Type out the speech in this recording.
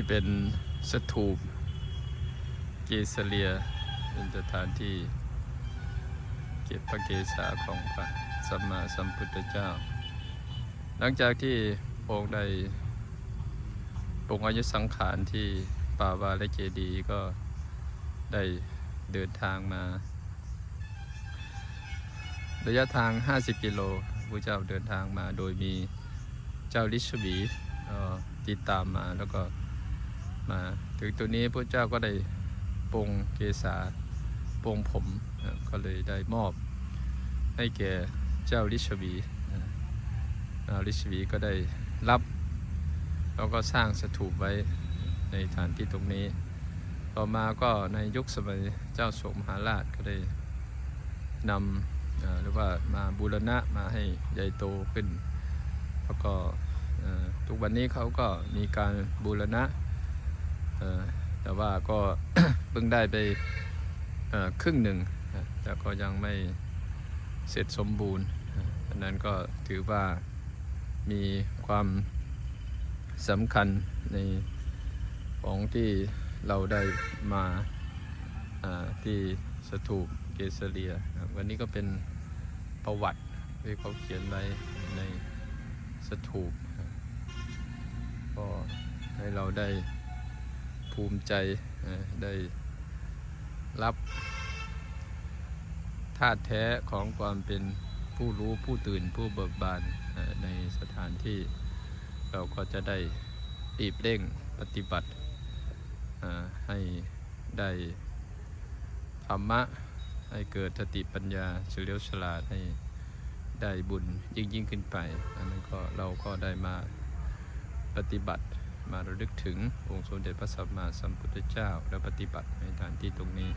นี่เป็นสถูปเกสเลีย เป็นสถานที่เก็บพระเกศาของพระสัมมาสัมพุทธเจ้า หลังจากที่องค์ได้ปรงอายุสังขารที่ป่าวาและเจดีก็ได้เดินทางมา ระยะทาง 50 กิโลพระเจ้าเดินทางมาโดยมีเจ้าลิชวีติดตามมาแล้วก็ มาถึงตัวนี้พระเจ้าก็ได้ปรงเกษาปรงผมก็เลยได้มอบให้แก่เจ้าลิชวีลิชวีก็ได้รับแล้วก็สร้างสถูปไว้ในฐานที่ตรงนี้ ต่อมาก็ในยุคสมัยเจ้าสมหาราชก็ได้นำหรือว่ามาบูรณะมาให้ใหญ่โตขึ้น แล้วก็ทุกวันนี้เขาก็มีการบูรณะ แต่ว่าก็เพิ่งได้ไปครึ่งหนึ่งแต่ก็ยังไม่เสร็จสมบูรณ์อันนั้นก็ถือว่ามีความสำคัญในของที่เราได้มาที่สถูปเกสเลีย วันนี้ก็เป็นประวัติที่เขาเขียนไว้ในสถูปก็ให้เราได้ ภูมิใจได้รับธาตุแท้ของความเป็นผู้รู้ผู้ตื่นผู้เบิกบานในสถานที่เราก็จะได้รีบเร่งปฏิบัติให้ได้ธรรมะให้เกิดสติปัญญาเฉลียวฉลาดให้ได้บุญยิ่งยิ่งขึ้นไป อันนั้นก็เราก็ได้มาปฏิบัติ มาระลึกถึงองค์สมเด็จพระสัมมาสัมพุทธเจ้า และปฏิบัติในฐานที่ตรงนี้